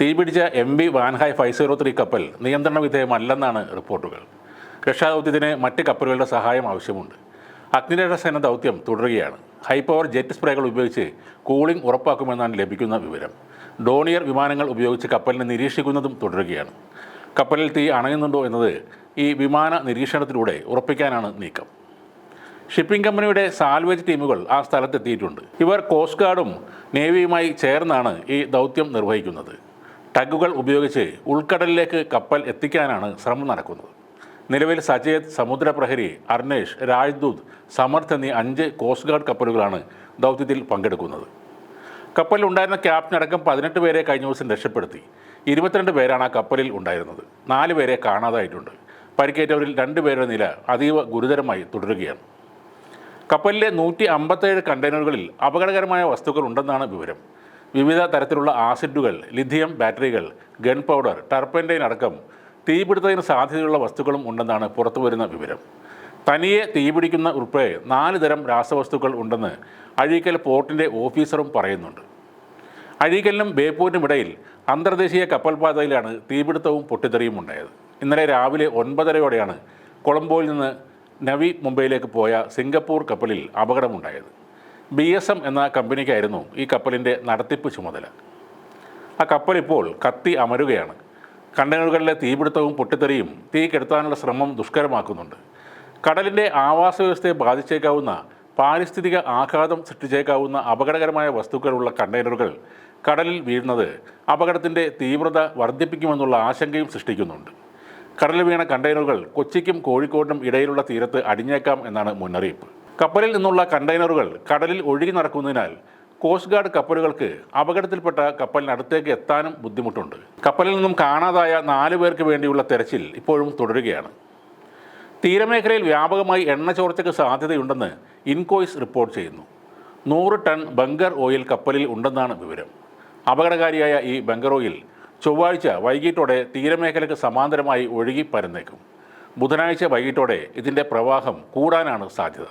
തീപിടിച്ച M V Wan Hai five zero three കപ്പൽ നിയന്ത്രണ വിധേയമല്ലെന്നാണ് റിപ്പോർട്ടുകൾ. രക്ഷാദൗത്യത്തിന് മറ്റ് കപ്പലുകളുടെ സഹായം ആവശ്യമുണ്ട്. അഗ്നിരക്ഷാസേന ദൗത്യം തുടരുകയാണ്. ഹൈ പവർ ജെറ്റ് സ്പ്രേകൾ ഉപയോഗിച്ച് കൂളിംഗ് ഉറപ്പാക്കുമെന്നാണ് ലഭിക്കുന്ന വിവരം. ഡോണിയർ വിമാനങ്ങൾ ഉപയോഗിച്ച് കപ്പലിനെ നിരീക്ഷിക്കുന്നതും തുടരുകയാണ്. കപ്പലിൽ തീ അണയുന്നുണ്ടോ എന്നത് ഈ വിമാന നിരീക്ഷണത്തിലൂടെ ഉറപ്പിക്കാനാണ് നീക്കം. ഷിപ്പിംഗ് കമ്പനിയുടെ സാൽവേജ് ടീമുകൾ ആ സ്ഥലത്തെത്തിയിട്ടുണ്ട്. ഇവർ കോസ്റ്റ് ഗാർഡും നേവിയുമായി ചേർന്നാണ് ഈ ദൗത്യം നിർവഹിക്കുന്നത്. ടഗുകൾ ഉപയോഗിച്ച് ഉൾക്കടലിലേക്ക് കപ്പൽ എത്തിക്കാനാണ് ശ്രമം നടക്കുന്നത്. നിലവിൽ സജേദ് സമുദ്രപ്രഹരി അർണേഷ് രാജ്ദൂത് സമർത്ഥ് എന്നീ അഞ്ച് കോസ്റ്റ് ഗാർഡ് കപ്പലുകളാണ് ദൗത്യത്തിൽ പങ്കെടുക്കുന്നത്. കപ്പലിൽ ഉണ്ടായിരുന്ന ക്യാപ്റ്റൻ അടക്കം പതിനെട്ട് പേരെ കഴിഞ്ഞ ദിവസം രക്ഷപ്പെടുത്തി. ഇരുപത്തിരണ്ട് പേരാണ് ആ കപ്പലിൽ ഉണ്ടായിരുന്നത്. നാല് പേരെ കാണാതായിട്ടുണ്ട്. പരിക്കേറ്റവരിൽ രണ്ട് പേരുടെ നില അതീവ ഗുരുതരമായി തുടരുകയാണ്. കപ്പലിലെ നൂറ്റി അമ്പത്തേഴ് കണ്ടെയ്നറുകളിൽ അപകടകരമായ വസ്തുക്കൾ ഉണ്ടെന്നാണ് വിവരം. വിവിധ തരത്തിലുള്ള ആസിഡുകൾ ലിഥിയം ബാറ്ററികൾ ഗൺ പൗഡർ ടർപ്പന്റൈൻ അടക്കം തീപിടുത്തതിന് സാധ്യതയുള്ള വസ്തുക്കളും ഉണ്ടെന്നാണ് പുറത്തുവരുന്ന വിവരം. തനിയെ തീപിടിക്കുന്ന ഉൾപ്പെടെ നാല് തരം രാസവസ്തുക്കൾ ഉണ്ടെന്ന് അഴീക്കൽ പോർട്ടിന്റെ ഓഫീസറും പറയുന്നുണ്ട്. അഴീക്കലിനും ബേപ്പൂരിനും ഇടയിൽ അന്തർദേശീയ കപ്പൽപാതയിലാണ് തീപിടുത്തവും പൊട്ടിത്തെറിയും ഉണ്ടായത്. ഇന്നലെ രാവിലെ ഒൻപതരയോടെയാണ് കൊളംബോയിൽ നിന്ന് നവി മുംബൈയിലേക്ക് പോയ സിംഗപ്പൂർ കപ്പലിൽ അപകടമുണ്ടായത്. ബി എസ് എം എന്ന കമ്പനിക്കായിരുന്നു ഈ കപ്പലിന്റെ നടത്തിപ്പ് ചുമതല. ആ കപ്പൽ ഇപ്പോൾ കത്തി അമരുകയാണ്. കണ്ടെയ്നറുകളിലെ തീപിടുത്തവും പൊട്ടിത്തെറിയും തീ കെടുത്താനുള്ള ശ്രമം ദുഷ്കരമാക്കുന്നുണ്ട്. കടലിന്റെ ആവാസ വ്യവസ്ഥയെ ബാധിച്ചേക്കാവുന്ന പാരിസ്ഥിതിക ആഘാതം സൃഷ്ടിച്ചേക്കാവുന്ന അപകടകരമായ വസ്തുക്കളുള്ള കണ്ടെയ്നറുകൾ കടലിൽ വീഴുന്നത് അപകടത്തിന്റെ തീവ്രത വർദ്ധിപ്പിക്കുമെന്നുള്ള ആശങ്കയും സൃഷ്ടിക്കുന്നുണ്ട്. കടലിൽ വീണ കണ്ടെയ്നറുകൾ കൊച്ചിക്കും കോഴിക്കോടിനും ഇടയിലുള്ള തീരത്ത് അടിഞ്ഞേക്കാം എന്നാണ് മുന്നറിയിപ്പ്. കപ്പലിൽ നിന്നുള്ള കണ്ടെയ്നറുകൾ കടലിൽ ഒഴുകി നടക്കുന്നതിനാൽ കോസ്റ്റ് ഗാർഡ് കപ്പലുകൾക്ക് അപകടത്തിൽപ്പെട്ട കപ്പലിനടുത്തേക്ക് എത്താനും ബുദ്ധിമുട്ടുണ്ട്. കപ്പലിൽ നിന്നും കാണാതായ നാല് പേർക്ക് വേണ്ടിയുള്ള തെരച്ചിൽ ഇപ്പോഴും തുടരുകയാണ്. തീരമേഖലയിൽ വ്യാപകമായി എണ്ണ ചോർച്ചയ്ക്ക് സാധ്യതയുണ്ടെന്ന് ഇൻകോയ്സ് റിപ്പോർട്ട് ചെയ്യുന്നു. നൂറ് ടൺ ബങ്കർ ഓയിൽ കപ്പലിൽ ഉണ്ടെന്നാണ് വിവരം. അപകടകാരിയായ ഈ ബങ്കർ ഓയിൽ ചൊവ്വാഴ്ച വൈകിട്ടോടെ തീരമേഖലയ്ക്ക് സമാന്തരമായി ഒഴുകി പരന്നേക്കും. ബുധനാഴ്ച വൈകിട്ടോടെ ഇതിന്റെ പ്രവാഹം കൂടാനാണ് സാധ്യത.